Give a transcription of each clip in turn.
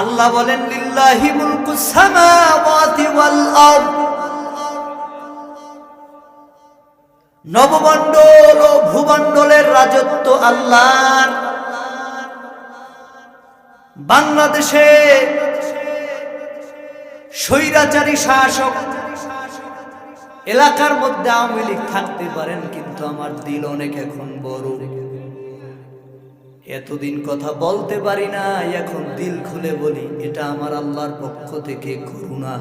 আল্লাহ বলেন নবমণ্ডল ও ভূমণ্ডলের রাজত্ব আল্লাহর। বাংলাদেশে স্বৈরাচারী শাসক এলাকার মধ্যে আওয়ামী লীগ থাকতে পারেন, কিন্তু আমার দিল অনেক এখন বড়। এতদিন কথা বলতে পারি না, এখন দিল খুলে বলি, এটা আমার আল্লাহর পক্ষ থেকে করুণা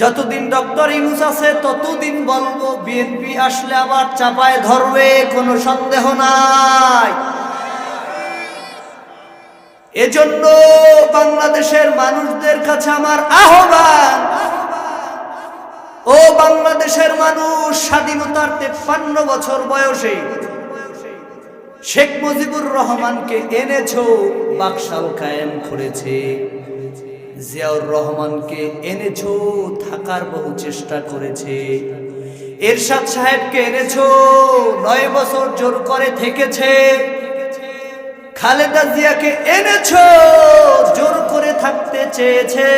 যতদিন ডক্টর ইউনুস আছে, ততদিন বলব, বিএনপি আসলে আবার চাপায় ধরবে, কোনো সন্দেহ নাই। এজন্য বাংলাদেশের মানুষদের কাছে আমার আহ্বান, ও বাংলাদেশের মানুষ স্বাধীনতার তেপ্পান্ন বছর বয়সে শেখ মুজিবুর রহমানকে এনেছো, বাকশাল কায়েম করেছে। জিয়াউর রহমানকে এনেছো, থাকার বহু চেষ্টা করেছে। এরশাদ সাহেবকে এনেছো, নয় বছর জোর করে থেকেছে। খালেদা জিয়াকে এনেছো, জোর করে থাকতে চেয়েছে।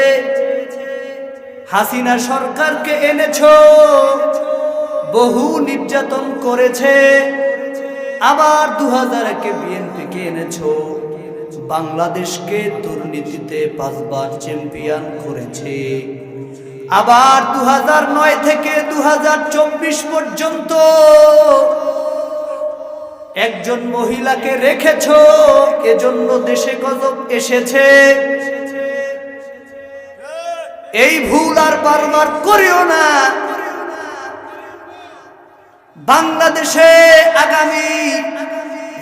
হাসিনা সরকারকে এনেছো, বহু নির্যাতন করেছে। আবার দু হাজারকে বিএনপিকে এনেছো? বাংলাদেশকে দুর্নীতিতে পাঁচবার চ্যাম্পিয়ন করেছে। আবার দু নয় থেকে দু হাজার চব্বিশ পর্যন্ত একজন মহিলাকে রেখেছ? এজন্য দেশে গজব এসেছে। এই ভুল আর বারবার করিও না। বাংলাদেশে আগামী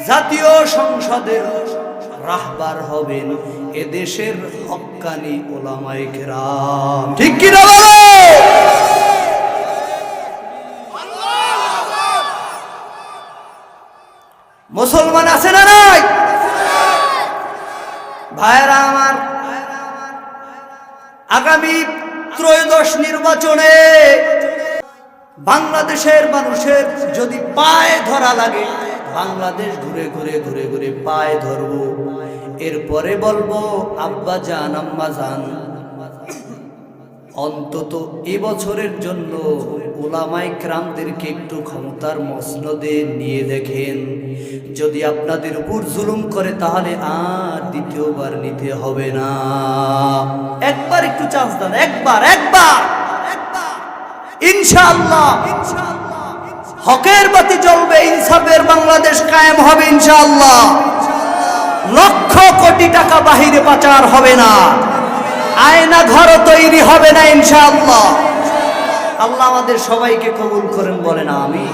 জাতীয় সংসদের রাহবার হবেন এদেশের হক্কানি ওলামায়ে কেরাম। ঠিক কি না মুসলমান আছে না নাই? ভাইরা আমার, আগামী ত্রয়োদশ নির্বাচনে বাংলাদেশের মানুষের যদি পায়ে ধরা লাগে, বাংলাদেশ ঘুরে ঘুরে ঘুরে ঘুরে পায়ে ধরবো। এরপরে বলব, আব্বা জান আম্মা জান অন্তত এবছরের জন্য ওলামাই ক্রামদেরকে একটু ক্ষমতার মসনদে নিয়ে দেখেন। যদি আপনাদের উপর জুলুম করে, তাহলে আর দ্বিতীয়বার নিতে হবে না। একবার একটু চান্স দেন, একবার একবার। ইনশাআল্লাহ। হকের বাতি জ্বলবে, ইনসাফের বাংলাদেশ কায়েম হবে ইনশাআল্লাহ। লক্ষ কোটি টাকা বাহিরে পাচার হবে না। আয়না ঘর তৈরি হবে না ইনশাআল্লাহ। আল্লাহ আমাদের সবাইকে কবুল করেন বলে না আমি